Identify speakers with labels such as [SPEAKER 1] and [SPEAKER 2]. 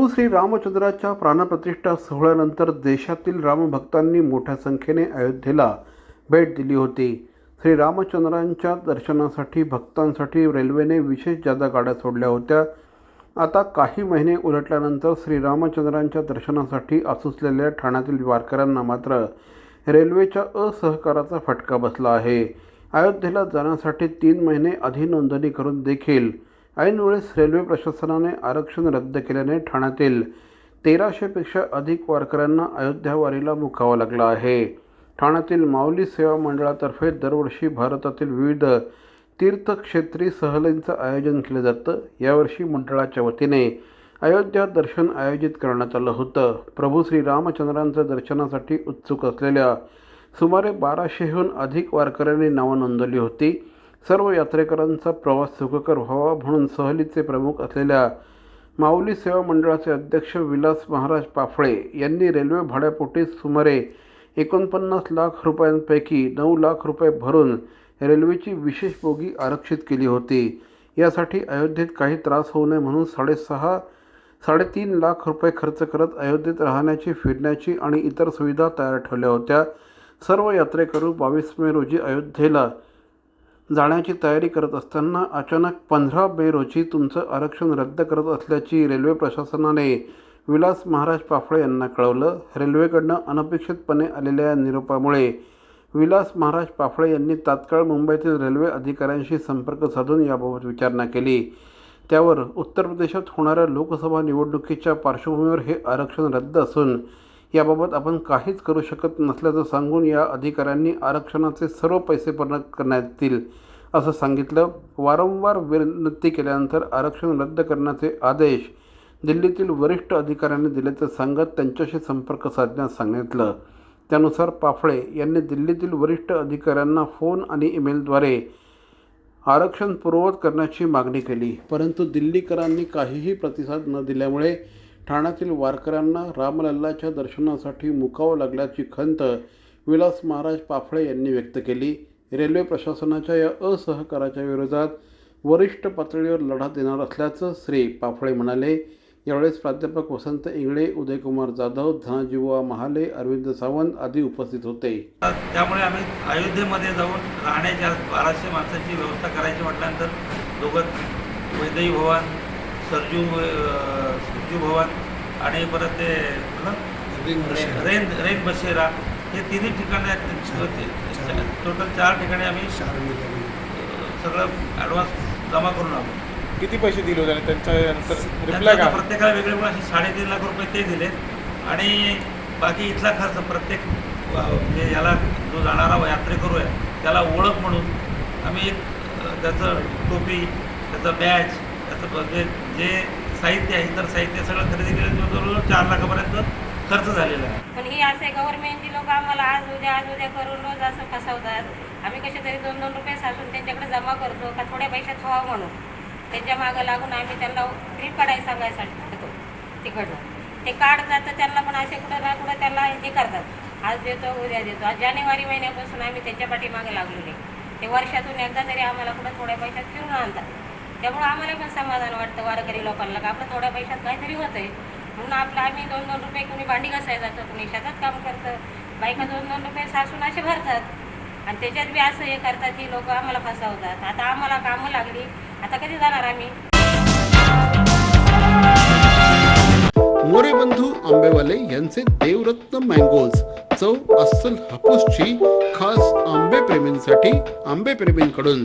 [SPEAKER 1] प्रभू श्री रामचंद्राच्या प्राणप्रतिष्ठा सोहळ्यानंतर देशातील रामभक्तांनी मोठ्या संख्येने अयोध्येला भेट दिली होती. श्री रामचंद्रांच्या दर्शनासाठी भक्तांसाठी रेल्वेने विशेष जादा गाड्या सोडल्या होत्या. आता काही महिने उलटल्यानंतर श्री रामचंद्रांच्या दर्शनासाठी आसुसलेल्या ठाण्यातील वारकऱ्यांना मात्र रेल्वेच्या असहकाराचा फटका बसला आहे. अयोध्येला जाण्यासाठी तीन महिने आधी नोंदणी करून देखील ऐनवेळेस रेल्वे प्रशासनाने आरक्षण रद्द केल्याने ठाण्यातील तेराशेपेक्षा अधिक वारकऱ्यांना अयोध्या वारीला मुकावं लागलं आहे. ठाण्यातील माऊली सेवा मंडळातर्फे दरवर्षी भारतातील विविध तीर्थक्षेत्री सहलींचं आयोजन केलं जातं. यावर्षी मंडळाच्या वतीने अयोध्या दर्शन आयोजित करण्यात आलं होतं. प्रभू श्री रामचंद्रांच्या दर्शनासाठी उत्सुक असलेल्या सुमारे बाराशेहून अधिक वारकऱ्यांनी नावं नोंदवली होती. सर्व यात्रेकरांचा प्रवास सुखकर व्हावा म्हणून सहलीचे प्रमुख असलेल्या माऊली सेवा मंडळाचे अध्यक्ष विलास महाराज पाफळे यांनी रेल्वे भाड्यापोटी सुमारे एकोणपन्नास लाख रुपयांपैकी नऊ लाख रुपये भरून रेल्वेची विशेष बोगी आरक्षित केली होती. यासाठी अयोध्येत काही त्रास होऊ नये म्हणून साडेसहा साडेतीन लाख रुपये खर्च करत अयोध्येत राहण्याची फिरण्याची आणि इतर सुविधा तयार ठेवल्या होत्या. सर्व यात्रेकरू बावीस मे रोजी अयोध्येला जाण्याची तयारी करत असताना अचानक पंधरा मे रोजी तुमचं आरक्षण रद्द करत असल्याची रेल्वे प्रशासनाने विलास महाराज पाफळे यांना कळवलं. रेल्वेकडनं अनपेक्षितपणे आलेल्या या निरोपामुळे विलास महाराज पाफळे यांनी तात्काळ मुंबईतील रेल्वे अधिकाऱ्यांशी संपर्क साधून याबाबत विचारणा केली. त्यावर उत्तर प्रदेशात होणाऱ्या लोकसभा निवडणुकीच्या पार्श्वभूमीवर हे आरक्षण रद्द असून याबाबत आपण काहीच करू शकत नसल्याचं सांगून या अधिकाऱ्यांनी आरक्षणाचे सर्व पैसे परत करण्यात येतील असं सांगितलं. वारंवार विनंती केल्यानंतर आरक्षण रद्द करण्याचे आदेश दिल्लीतील वरिष्ठ अधिकाऱ्यांनी दिल्याचं सांगत त्यांच्याशी संपर्क साधण्यास सांगितलं. त्यानुसार पाफळे यांनी दिल्लीतील वरिष्ठ अधिकाऱ्यांना फोन आणि ईमेलद्वारे आरक्षण पूर्ववत करण्याची मागणी केली. परंतु दिल्लीकरांनी काहीही प्रतिसाद न दिल्यामुळे ठाण्यातील वारकऱ्यांना रामलल्लाच्या दर्शनासाठी मुकावं लागल्याची खंत विलास महाराज पाफळे यांनी व्यक्त केली. रेल्वे प्रशासनाच्या या असहकाराच्या विरोधात वरिष्ठ पातळीवर लढा देणार असल्याचं श्री पाफळे म्हणाले. यावेळेस प्राध्यापक वसंत इंगळे उदयकुमार जाधव धनाजीवा महाले अरविंद सावंत आदी उपस्थित होते.
[SPEAKER 2] त्यामुळे आम्ही अयोध्येमध्ये जाऊन राहण्याच्या बाराशे माणसांची व्यवस्था करायची म्हटल्यानंतर दोघं वैदई भवन सरजू सरजू भवन आणि परत ते? रेन रेन बसेरा. हे तिन्ही ठिकाणी टोटल चार. ठिकाणी आम्ही सगळं ॲडव्हान्स जमा करून आलो.
[SPEAKER 3] किती पैसे दिले होते आणि त्यांच्यानंतर रिप्लाय
[SPEAKER 2] प्रत्येकाला वेगळे पण असे साडेतीन लाख रुपये ते दिले. आणि बाकी इथला खर्च प्रत्येक म्हणजे याला जो जाणारा यात्रेकरू आहे त्याला ओळख म्हणून आम्ही एक त्याचं टोपी त्याचं बॅच जे जे साहित्य आहे इतर साहित्य सगळं खरेदी केलं जवळजवळ चार लाखापर्यंत खर्च झालेला आहे.
[SPEAKER 4] पण ही असे गव्हर्नमेंटची लोक आम्हाला आज उद्या आज उद्या करून रोज असं फसवतात. आम्ही कसे तरी दोन दोन रुपये साचून त्यांच्याकडे जमा करतो का थोड्या पैशात व्हावं म्हणून. त्यांच्या मागं लागून आम्ही त्यांना ट्रीप काढायला सांगायसाठी तिकडनं. ते काढतात तर त्यांना पण असे कुठं ना कुठं त्यांना हे करतात. आज देतो उद्या देतो. आज जानेवारी महिन्यापासून आम्ही त्यांच्या पाठीमागे लागलेले ते वर्षातून एकदा तरी आम्हाला कुठं थोड्या पैशात फिरून आणतात. त्यामुळं आम्हाला पण समाधान वाटतं वारकरी लोकांना का आपलं थोड्या पैशात काहीतरी होतंय. म्हणून आपलं आम्ही दोन दोन रुपये कुणी भांडी घासायला जातं कुणी शेतात काम करतं. बायका दोन दोन रुपये सासून असे भरतात. आणि त्याच्यात बी असं हे करतात ही लोक आम्हाला फसवतात. आता आम्हाला कामं लागली आता कधी जाणार आम्ही?
[SPEAKER 1] मोरे बंधू आंबेवाले यांचे देवरत्न मँगोज चव अस्सल हापूसची खास आंबे प्रेमींसाठी आंबे प्रेमींकडून